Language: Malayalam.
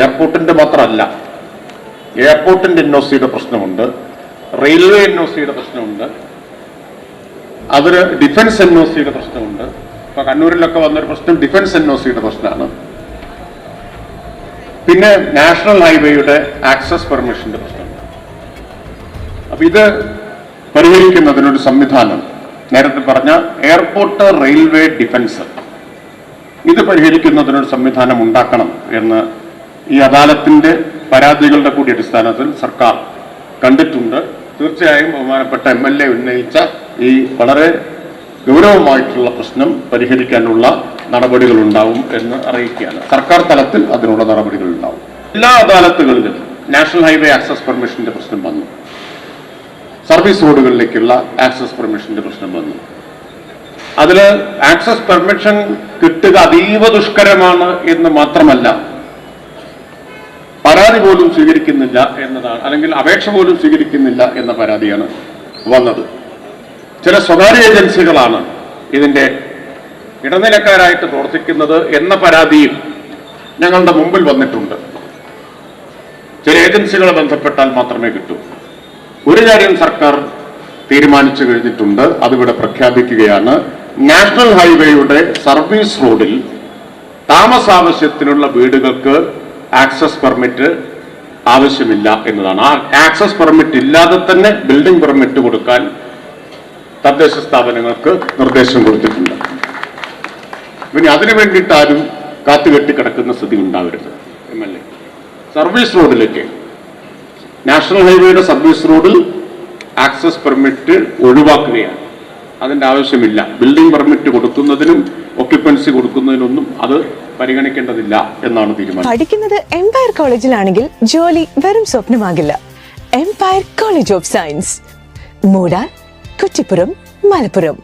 എയർപോർട്ടിന്റെ മാത്രമല്ല എയർപോർട്ടിന്റെ എൻ ഒ സിയുടെ പ്രശ്നമുണ്ട് റെയിൽവേ എൻ ഒ സിയുടെ പ്രശ്നമുണ്ട് അതിന് ഡിഫൻസ് എൻ ഒ സിയുടെ പ്രശ്നമുണ്ട്. ഇപ്പൊ കണ്ണൂരിലൊക്കെ വന്നൊരു പ്രശ്നം ഡിഫൻസ് എൻ ഒ സിയുടെ പ്രശ്നമാണ്. പിന്നെ നാഷണൽ ഹൈവേയുടെ ആക്സസ് പെർമിഷന്റെ പ്രശ്നമുണ്ട്. അപ്പൊ ഇത് പരിഹരിക്കുന്നതിനൊരു സംവിധാനം. നേരത്തെ പറഞ്ഞ എയർപോർട്ട് റെയിൽവേ ഡിഫൻസ് ഇത് പരിഹരിക്കുന്നതിനൊരു സംവിധാനം ഉണ്ടാക്കണം എന്ന് ഈ അദാലത്തിന്റെ പരാതികളുടെ കൂടി അടിസ്ഥാനത്തിൽ സർക്കാർ കണ്ടിട്ടുണ്ട്. തീർച്ചയായും ബഹുമാനപ്പെട്ട എം എൽ എ ഉന്നയിച്ച ഈ വളരെ ഗൗരവമായിട്ടുള്ള പ്രശ്നം പരിഹരിക്കാനുള്ള നടപടികൾ ഉണ്ടാവും എന്ന് അറിയിക്കുകയാണ്. സർക്കാർ തലത്തിൽ അതിനുള്ള നടപടികൾ ഉണ്ടാവും. എല്ലാ അദാലത്തുകളിലും നാഷണൽ ഹൈവേ ആക്സസ് പെർമിഷന്റെ പ്രശ്നം വന്നു. സർവീസ് റോഡുകളിലേക്കുള്ള ആക്സസ് പെർമിഷന്റെ പ്രശ്നം വന്നു. അതിൽ ആക്സസ് പെർമിഷൻ കിട്ടുക അതീവ ദുഷ്കരമാണ് എന്ന് മാത്രമല്ല പരാതി പോലും സ്വീകരിക്കുന്നില്ല എന്നതാണ് അല്ലെങ്കിൽ അപേക്ഷ പോലും സ്വീകരിക്കുന്നില്ല എന്ന പരാതിയാണ് വന്നത്. ചില സ്വകാര്യ ഏജൻസികളാണ് ഇതിന്റെ ഇടനിലക്കാരായിട്ട് പ്രവർത്തിക്കുന്നത് എന്ന പരാതിയും ഞങ്ങളുടെ മുമ്പിൽ വന്നിട്ടുണ്ട്. ചില ഏജൻസികളെ ബന്ധപ്പെട്ടാൽ മാത്രമേ കിട്ടൂ. ഒരു കാര്യം സർക്കാർ തീരുമാനിച്ചു കഴിഞ്ഞിട്ടുണ്ട് അതിവിടെ പ്രഖ്യാപിക്കുകയാണ്. നാഷണൽ ഹൈവേയുടെ സർവീസ് റോഡിൽ താമസാവശ്യത്തിനുള്ള വീടുകൾക്ക് ആക്സസ് പെർമിറ്റ് ആവശ്യമില്ല എന്നതാണ്. ആ ആക്സസ് പെർമിറ്റ് ഇല്ലാതെ തന്നെ ബിൽഡിംഗ് പെർമിറ്റ് കൊടുക്കാൻ തദ്ദേശ സ്ഥാപനങ്ങൾക്ക് നിർദ്ദേശം കൊടുത്തിട്ടുണ്ട്. പിന്നെ അതിനു വേണ്ടിയിട്ട് ആരും കാത്തുകെട്ടി കിടക്കുന്ന സ്ഥിതി ഉണ്ടാവരുത്. എം എൽ എ സർവീസ് റോഡിലേക്ക് നാഷണൽ ഹൈവേയുടെ സർവീസ് റോഡിൽ ആക്സസ് പെർമിറ്റ് ഒഴിവാക്കുകയാണ്. അതിന്റെ ആവശ്യമില്ല. ബിൽഡിംഗ് പെർമിറ്റ് കൊടുക്കുന്നതിനും ഒക്യുപ്പൻസി കൊടുക്കുന്നതിനൊന്നും അത് പരിഗണിക്കേണ്ടതില്ല എന്നാണ് തീരുമാനം. പഠിക്കുന്നത് എംപയർ കോളേജിലാണെങ്കിൽ ജോലി വെറും സ്വപ്നമാകില്ല. എംപയർ കോളേജ് ഓഫ് സയൻസ് മൂടാൻ കുറ്റിപ്പുറം മലപ്പുറം.